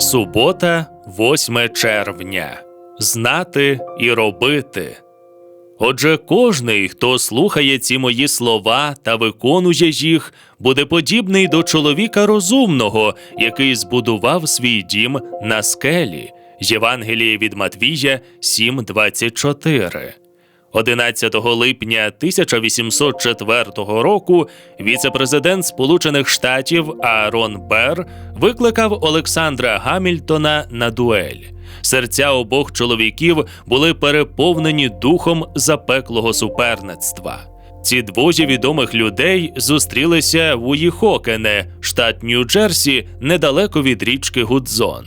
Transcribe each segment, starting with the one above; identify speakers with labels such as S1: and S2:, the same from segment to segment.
S1: Субота, 8 червня. Знати і робити. Отже, кожний, хто слухає ці мої слова та виконує їх, буде подібний до чоловіка розумного, який збудував свій дім на скелі. Євангеліє від Матвія 7.24. 11 липня 1804 року віце-президент Сполучених Штатів Аарон Бер викликав Олександра Гамільтона на дуель. Серця обох чоловіків були переповнені духом запеклого суперництва. Ці двоє відомих людей зустрілися в Уїхокене, штат Нью-Джерсі, недалеко від річки Гудзон.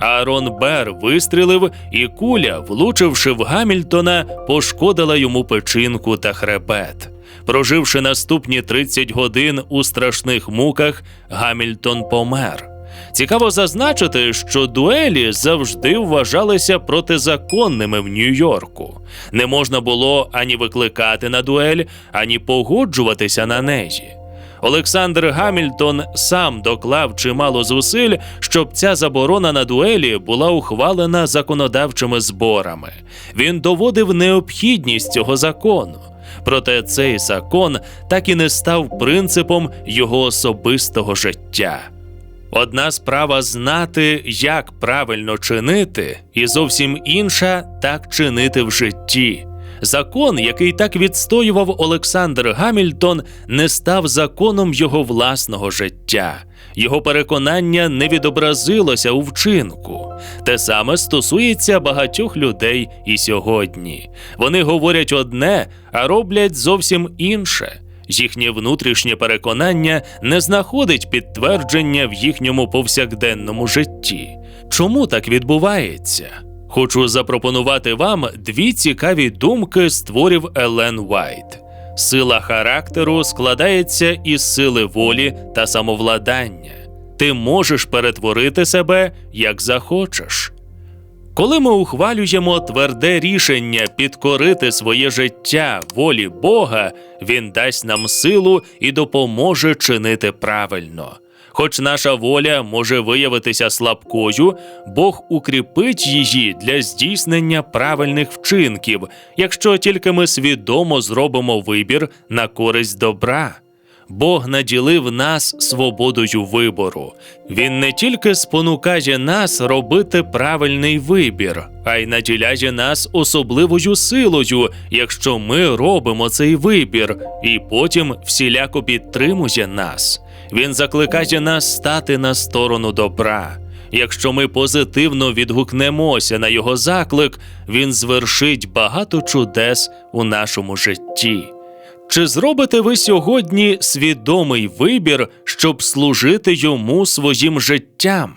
S1: Аарон Бер вистрілив, і куля, влучивши в Гамільтона, пошкодила йому печінку та хребет. Проживши наступні 30 годин у страшних муках, Гамільтон помер. Цікаво зазначити, що дуелі завжди вважалися протизаконними в Нью-Йорку. Не можна було ані викликати на дуель, ані погоджуватися на неї. Олександр Гамільтон сам доклав чимало зусиль, щоб ця заборона на дуелі була ухвалена законодавчими зборами. Він доводив необхідність цього закону. Проте цей закон так і не став принципом його особистого життя. Одна справа знати, як правильно чинити, і зовсім інша так чинити в житті. Закон, який так відстоював Олександр Гамільтон, не став законом його власного життя. Його переконання не відобразилося у вчинку. Те саме стосується багатьох людей і сьогодні. Вони говорять одне, а роблять зовсім інше. Їхнє внутрішнє переконання не знаходить підтвердження в їхньому повсякденному житті. Чому так відбувається? Хочу запропонувати вам дві цікаві думки створів Елен Уайт. Сила характеру складається із сили волі та самовладання. Ти можеш перетворити себе як захочеш. Коли ми ухвалюємо тверде рішення підкорити своє життя волі Бога, Він дасть нам силу і допоможе чинити правильно. Хоч наша воля може виявитися слабкою, Бог укріпить її для здійснення правильних вчинків, якщо тільки ми свідомо зробимо вибір на користь добра. Бог наділив нас свободою вибору. Він не тільки спонукає нас робити правильний вибір, а й наділяє нас особливою силою, якщо ми робимо цей вибір, і потім всіляко підтримує нас. Він закликає нас стати на сторону добра. Якщо ми позитивно відгукнемося на його заклик, він звершить багато чудес у нашому житті. Чи зробите ви сьогодні свідомий вибір, щоб служити йому своїм життям?